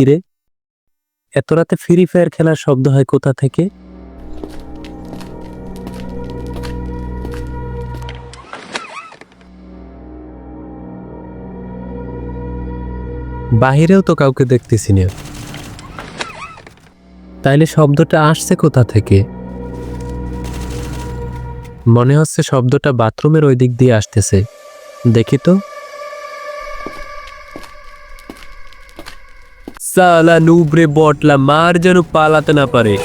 কিরে? এত রাতে ফ্রি ফায়ার খেলার শব্দ হয় কোথা থেকে? বাহিরেও তো কাউকে দেখতেছি না। তাইলে শব্দটা আসছে কোথা থেকে? মনে হচ্ছে শব্দটা বাথরুমের ওই দিক দিয়ে আসতেছে। দেখি তো। সালা নুবরে বটলা মার যেন পালাতে না পারে।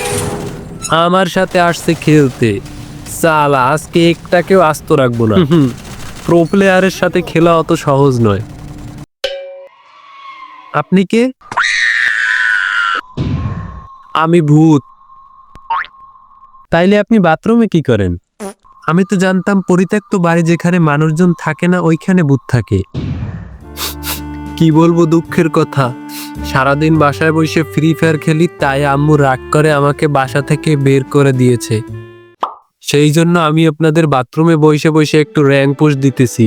আমার সাথে আসছে খেলতে। সালা আজকে একটাকেও আস্ত রাখব না। প্রো প্লেয়ারের সাথে খেলা অত সহজ নয়। আপনি কে? আমি ভূত। তাইলে আপনি বাথরুমে কি করেন? আমি তো জানতাম পরিত্যক্ত বাড়ি যেখানে মানুষজন থাকে না ওইখানে ভূত থাকে। কি বলব দুঃখের কথা। সারাদিন বাসায় বসে ফ্রি ফায়ার খেলি তাই আম্মু রাগ করে আমাকে বাসা থেকে বের করে দিয়েছে। সেই জন্য আমি আপনাদের বাথরুমে বসে বসে একটু র্যাঙ্ক পুশ দিতেছি।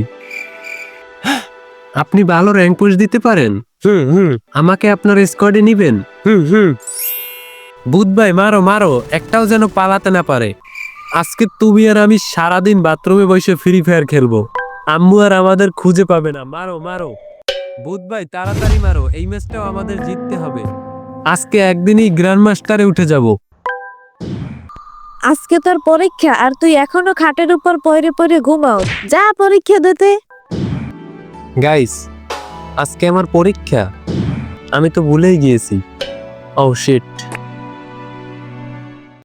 আপনি ভালো র্যাঙ্ক পুশ দিতে পারেন? আমাকে আপনার স্কোয়াডে নিবেন? বুধ ভাই মারো মারো একটাও যেন পালাতে না পারে। আজকে তুমি আর আমি সারাদিন বাথরুমে বসে ফ্রি ফায়ার খেলব। আম্মু আর আমাদের খুঁজে পাবে না। মারো মারো। বুধ ভাই তাড়াতাড়ি মারো এই ম্যাচটাও আমাদের জিততে হবে। আজকে একদিনই গ্র্যান্ড মাস্টারে উঠে যাব। আজকে তোর পরীক্ষা আর তুই এখনও খাটের উপর পরে পরে ঘুমাও। যা পরীক্ষা দিতে। গাইস আজকে আমার পরীক্ষা। আমি তো ভুলেই গিয়েছি। ও শিট